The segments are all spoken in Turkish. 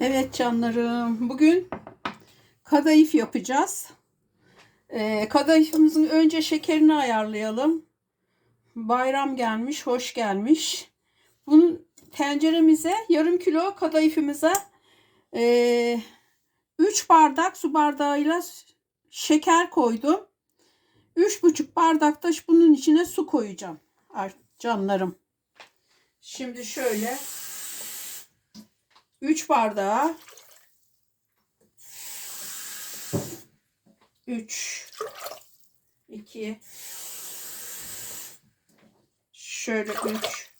Evet canlarım. Bugün kadayıf yapacağız. Ee, kadayıfımızın önce şekerini ayarlayalım. Bayram gelmiş, hoş gelmiş. Bunun tenceremize yarım kilo kadayıfımıza 3 bardak su bardağıyla şeker koydum. 3,5 bardak da bunun içine su koyacağım. Ar- Canlarım. Şimdi şöyle 3 bardağa 3 2 şöyle 3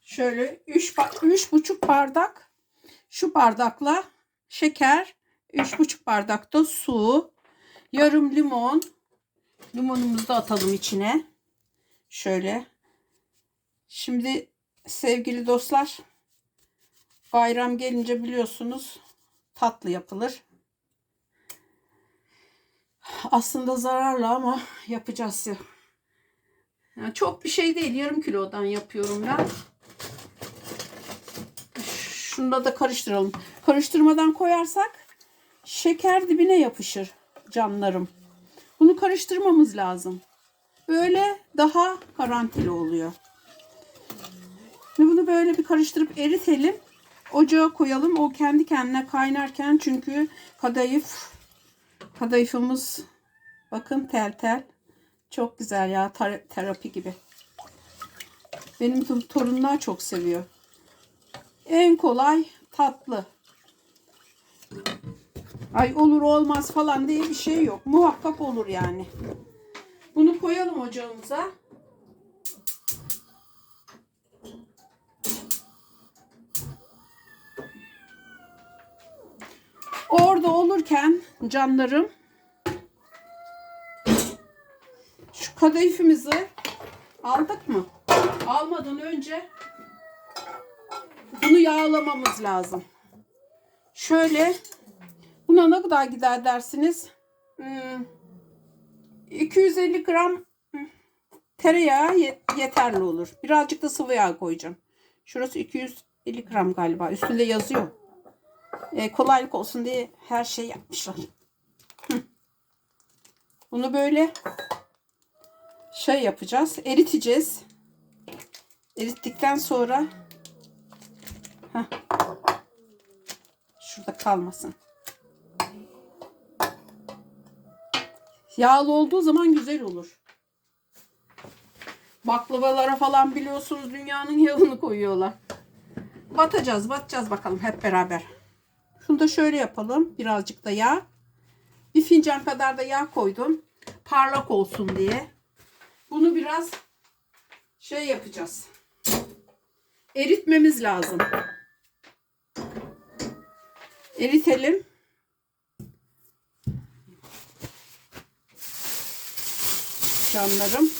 şöyle 3 üç buçuk bardak şu bardakla şeker 3,5 bardak da su yarım limon. Limonumuzu da atalım içine. Şöyle. Şimdi sevgili dostlar bayram gelince biliyorsunuz tatlı yapılır. Aslında zararlı ama yapacağız ya. Yani çok bir şey değil yarım kilodan yapıyorum ben. Şunu da karıştıralım. Karıştırmadan koyarsak şeker dibine yapışır canlarım. Bunu karıştırmamız lazım. Böyle daha garantili oluyor bunu böyle bir karıştırıp eritelim. Ocağa koyalım. O kendi kendine kaynarken çünkü kadayıf kadayıfımız bakın tel tel. Çok güzel ya tar- terapi gibi. Benim to- torunlar çok seviyor. En kolay tatlı. Ay olur olmaz falan diye bir şey yok. Muhakkak olur yani. Bunu koyalım ocağımıza. Orada olurken canlarım şu kadayıfımızı aldık mı? Almadan önce bunu yağlamamız lazım. Şöyle buna ne kadar gider dersiniz? Hmm, 250 gram tereyağı yet- yeterli olur. Birazcık da sıvı yağ koyacağım. Şurası 250 gram galiba. Üstünde yazıyor. E, kolaylık olsun diye her şey yapmışlar. Bunu böyle şey yapacağız. Eriteceğiz. Erittikten sonra şurada kalmasın. Yağlı olduğu zaman güzel olur. Baklavalara falan biliyorsunuz dünyanın yağını koyuyorlar. Batacağız, batacağız bakalım hep beraber. Da şöyle yapalım. Birazcık da yağ. Bir fincan kadar da yağ koydum. Parlak olsun diye. Bunu biraz şey yapacağız. Eritmemiz lazım. Eritelim. Canlarım.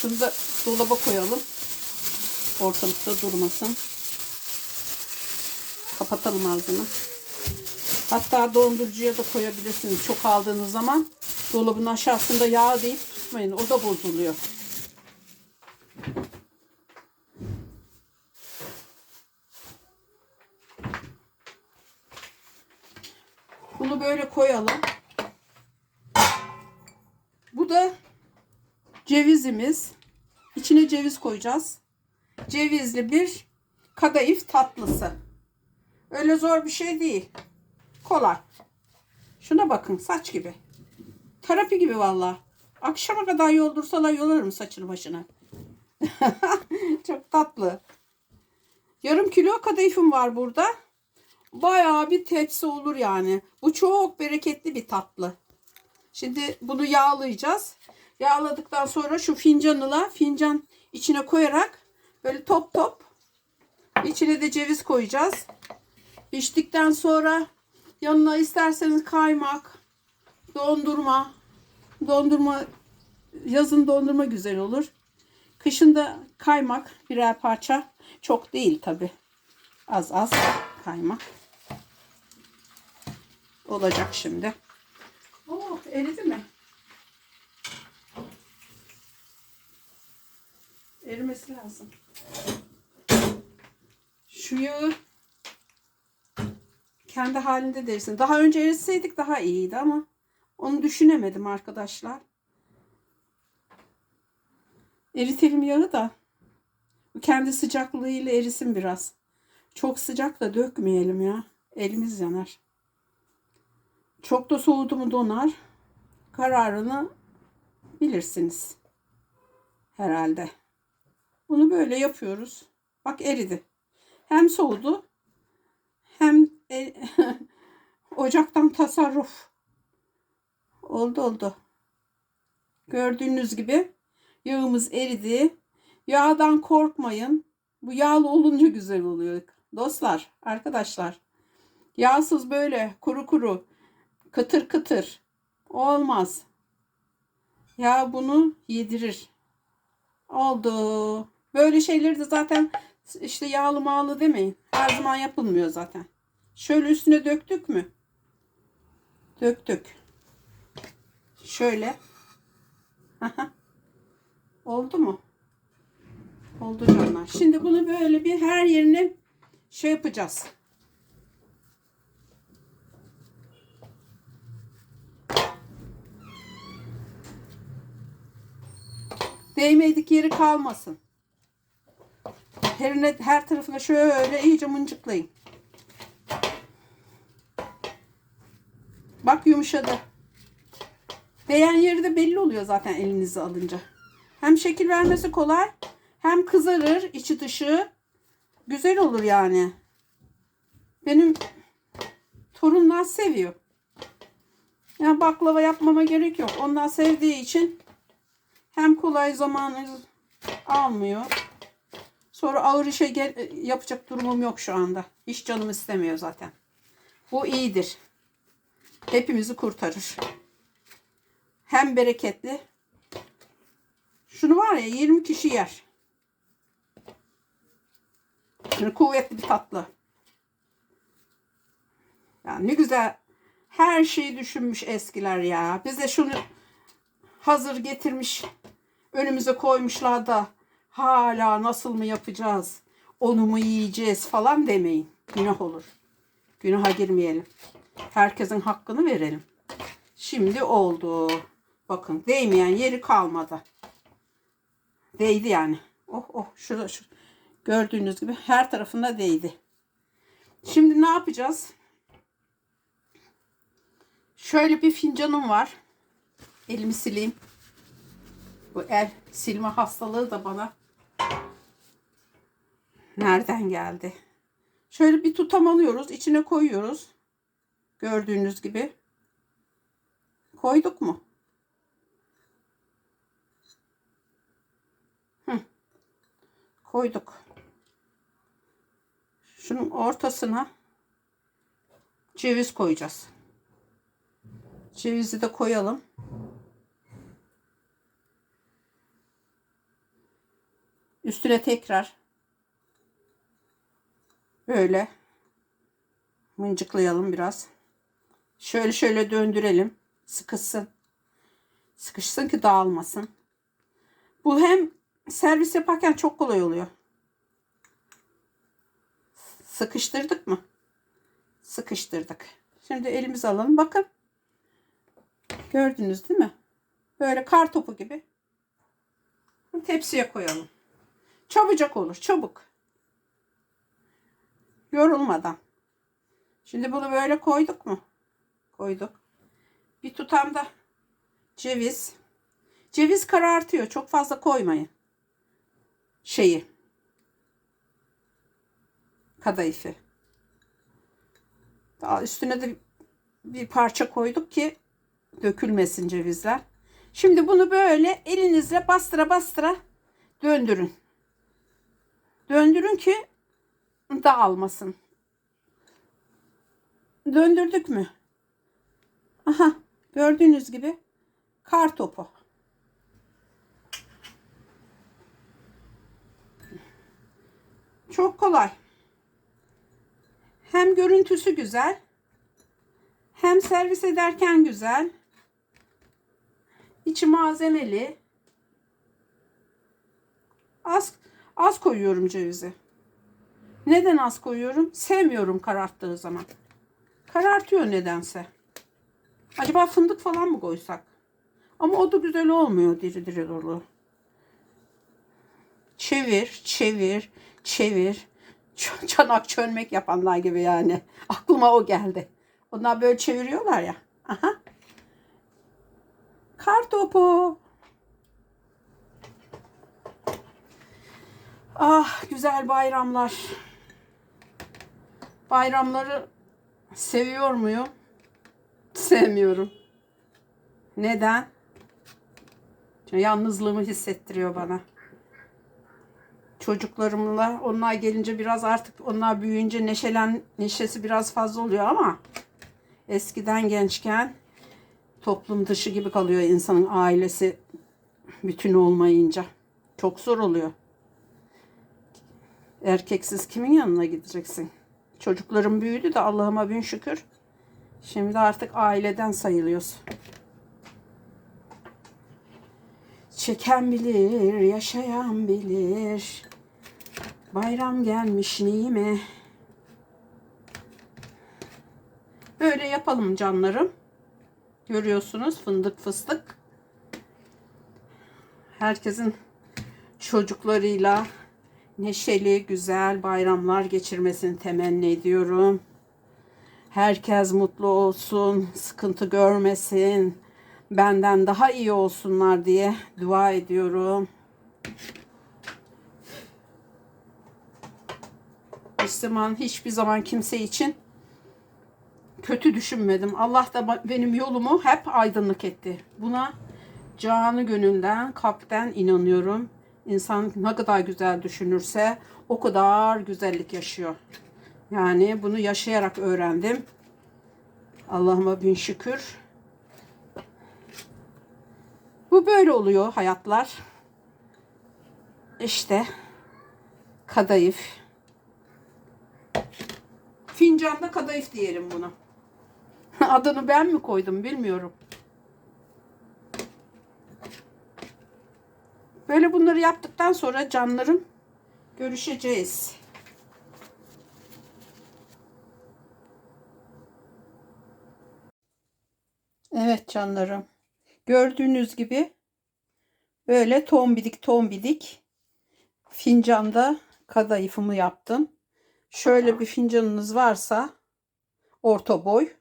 Şunu da dolaba koyalım. Ortalıkta durmasın. Kapatalım ağzını. Hatta dondurucuya da koyabilirsiniz. Çok aldığınız zaman dolabın aşağısında yağ deyip tutmayın. O da bozuluyor. Bunu böyle koyalım. Bu da cevizimiz. İçine ceviz koyacağız. Cevizli bir kadayıf tatlısı. Öyle zor bir şey değil. Kolay. Şuna bakın saç gibi. Terapi gibi valla. Akşama kadar yoldursalar yolarım saçını başına. Çok tatlı. Yarım kilo kadayıfım var burada. Bayağı bir tepsi olur yani. Bu çok bereketli bir tatlı. Şimdi bunu yağlayacağız. Yağladıktan sonra şu fincanla fincan içine koyarak böyle top top içine de ceviz koyacağız. İçtikten sonra yanına isterseniz kaymak, dondurma, dondurma yazın dondurma güzel olur. Kışın da kaymak birer parça. Çok değil tabi. Az az kaymak. Olacak şimdi. Oh eridi mi? Erimesi lazım. Şu yağı kendi halinde de. Daha önce eritseydik daha iyiydi ama onu düşünemedim arkadaşlar. Eritelim yağı da kendi sıcaklığıyla erisin biraz. Çok sıcak da dökmeyelim ya. Elimiz yanar. Çok da soğudu mu donar. Kararını bilirsiniz. Herhalde. Bunu böyle yapıyoruz. Bak eridi. Hem soğudu hem e, ocaktan tasarruf. Oldu oldu. Gördüğünüz gibi yağımız eridi. Yağdan korkmayın. Bu yağlı olunca güzel oluyor. Dostlar, arkadaşlar. Yağsız böyle kuru kuru, kıtır kıtır olmaz. Ya bunu yedirir. Oldu. Böyle şeyleri de zaten işte yağlı mağlı demeyin. Her zaman yapılmıyor zaten. Şöyle üstüne döktük mü? Döktük. Şöyle. Oldu mu? Oldu canlar. Şimdi bunu böyle bir her yerine şey yapacağız. Değmedik yeri kalmasın. Herine, her tarafına şöyle iyice mıncıklayın. Bak yumuşadı. Değen yeri de belli oluyor zaten elinize alınca. Hem şekil vermesi kolay hem kızarır içi dışı. Güzel olur yani. Benim torunlar seviyor. Yani baklava yapmama gerek yok. Onlar sevdiği için hem kolay zamanı almıyor. Sonra ağır işe gel yapacak durumum yok şu anda. Hiç canım istemiyor zaten. Bu iyidir. Hepimizi kurtarır. Hem bereketli. Şunu var ya 20 kişi yer. Yani kuvvetli bir tatlı. Yani ne güzel her şeyi düşünmüş eskiler ya. Bize şunu hazır getirmiş önümüze koymuşlar da hala nasıl mı yapacağız? Onu mu yiyeceğiz falan demeyin. Günah olur. Günaha girmeyelim. Herkesin hakkını verelim. Şimdi oldu. Bakın değmeyen yeri kalmadı. Değdi yani. Oh oh şurada şu. Gördüğünüz gibi her tarafında değdi. Şimdi ne yapacağız? Şöyle bir fincanım var. Elimi sileyim. Bu el silme hastalığı da bana nereden geldi? Şöyle bir tutam alıyoruz. içine koyuyoruz. Gördüğünüz gibi. Koyduk mu? Hı. Koyduk. Şunun ortasına ceviz koyacağız. Cevizi de koyalım. Üstüne tekrar böyle mıncıklayalım biraz. Şöyle şöyle döndürelim. Sıkışsın. Sıkışsın ki dağılmasın. Bu hem servis yaparken çok kolay oluyor. Sıkıştırdık mı? Sıkıştırdık. Şimdi elimizi alalım. Bakın. Gördünüz değil mi? Böyle kar topu gibi. Tepsiye koyalım. Çabucak olur. Çabuk. Yorulmadan. Şimdi bunu böyle koyduk mu? Koyduk. Bir tutam da ceviz. Ceviz karartıyor. Çok fazla koymayın. Şeyi. Kadayıfı. Daha üstüne de bir parça koyduk ki dökülmesin cevizler. Şimdi bunu böyle elinizle bastıra bastıra döndürün. Döndürün ki dağılmasın. Döndürdük mü? Aha gördüğünüz gibi kar topu. Çok kolay. Hem görüntüsü güzel. Hem servis ederken güzel. İçi malzemeli. Az Az koyuyorum cevizi. Neden az koyuyorum? Sevmiyorum kararttığı zaman. Karartıyor nedense. Acaba fındık falan mı koysak? Ama o da güzel olmuyor diri diri dolu. Çevir, çevir, çevir. Ç- Çanak çönmek yapanlar gibi yani. Aklıma o geldi. Onlar böyle çeviriyorlar ya. Aha. Kar topu. Ah güzel bayramlar. Bayramları seviyor muyum? Sevmiyorum. Neden? Çünkü Yalnızlığımı hissettiriyor bana. Çocuklarımla onlar gelince biraz artık onlar büyüyünce neşelen neşesi biraz fazla oluyor ama eskiden gençken toplum dışı gibi kalıyor insanın ailesi bütün olmayınca. Çok zor oluyor. Erkeksiz kimin yanına gideceksin? Çocuklarım büyüdü de Allah'ıma bin şükür. Şimdi artık aileden sayılıyoruz. Çeken bilir, yaşayan bilir. Bayram gelmiş neyime. Böyle yapalım canlarım. Görüyorsunuz fındık fıstık. Herkesin çocuklarıyla neşeli, güzel bayramlar geçirmesini temenni ediyorum. Herkes mutlu olsun, sıkıntı görmesin, benden daha iyi olsunlar diye dua ediyorum. Müslüman hiçbir zaman kimse için kötü düşünmedim. Allah da benim yolumu hep aydınlık etti. Buna canı gönülden, kalpten inanıyorum. İnsan ne kadar güzel düşünürse o kadar güzellik yaşıyor. Yani bunu yaşayarak öğrendim. Allah'ıma bin şükür. Bu böyle oluyor hayatlar. İşte kadayıf. Fincanda kadayıf diyelim buna. Adını ben mi koydum bilmiyorum. Böyle bunları yaptıktan sonra canlarım görüşeceğiz. Evet canlarım. Gördüğünüz gibi böyle tombidik tombidik fincanda kadayıfımı yaptım. Şöyle bir fincanınız varsa orta boy.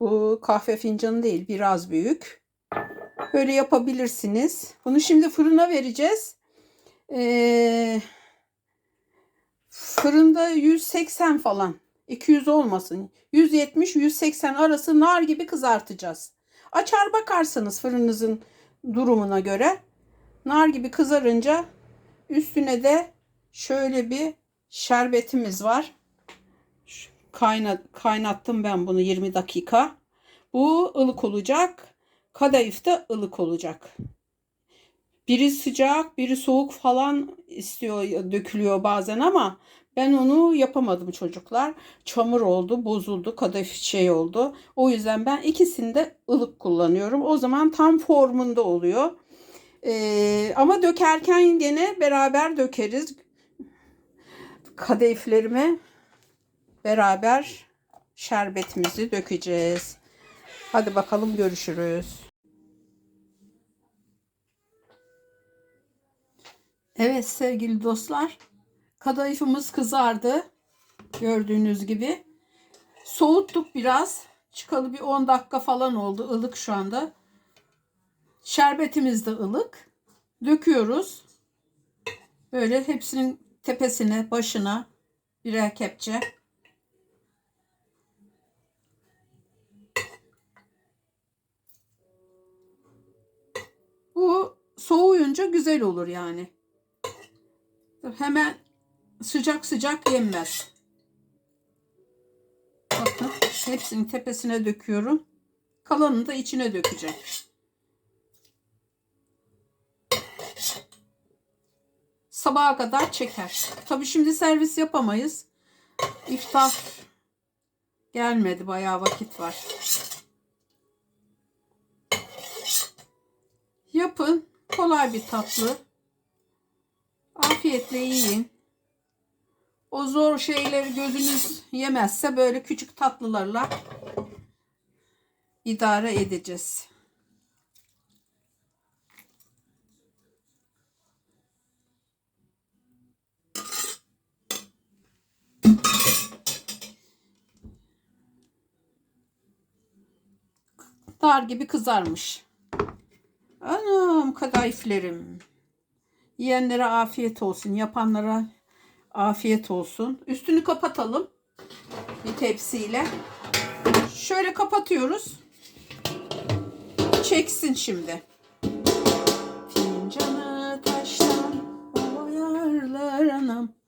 Bu kahve fincanı değil biraz büyük. Böyle yapabilirsiniz. Bunu şimdi fırına vereceğiz. Ee, fırında 180 falan. 200 olmasın. 170-180 arası nar gibi kızartacağız. Açar bakarsınız fırınınızın durumuna göre. Nar gibi kızarınca üstüne de şöyle bir şerbetimiz var. Şu Kaynat, kaynattım ben bunu 20 dakika. Bu ılık olacak. Kadayıf da ılık olacak. Biri sıcak, biri soğuk falan istiyor, dökülüyor bazen ama ben onu yapamadım çocuklar. Çamur oldu, bozuldu, kadayıf şey oldu. O yüzden ben ikisini de ılık kullanıyorum. O zaman tam formunda oluyor. Ee, ama dökerken gene beraber dökeriz. Kadayıflerime beraber şerbetimizi dökeceğiz. Hadi bakalım görüşürüz. Evet sevgili dostlar. Kadayıfımız kızardı. Gördüğünüz gibi. Soğuttuk biraz. Çıkalı bir 10 dakika falan oldu. Ilık şu anda. Şerbetimiz de ılık. Döküyoruz. Böyle hepsinin tepesine, başına birer kepçe. Bu soğuyunca güzel olur yani. Hemen sıcak sıcak yenmez. Bakın hepsini tepesine döküyorum. Kalanını da içine dökeceğim. Sabaha kadar çeker. Tabii şimdi servis yapamayız. İftar gelmedi. Bayağı vakit var. Yapın. Kolay bir tatlı. Afiyetle yiyin. O zor şeyleri gözünüz yemezse böyle küçük tatlılarla idare edeceğiz. Dar gibi kızarmış. Anam kadayıflerim. Yiyenlere afiyet olsun. Yapanlara Afiyet olsun. Üstünü kapatalım bir tepsiyle. Şöyle kapatıyoruz. Çeksin şimdi. Fincanı taştan oyarlar anam.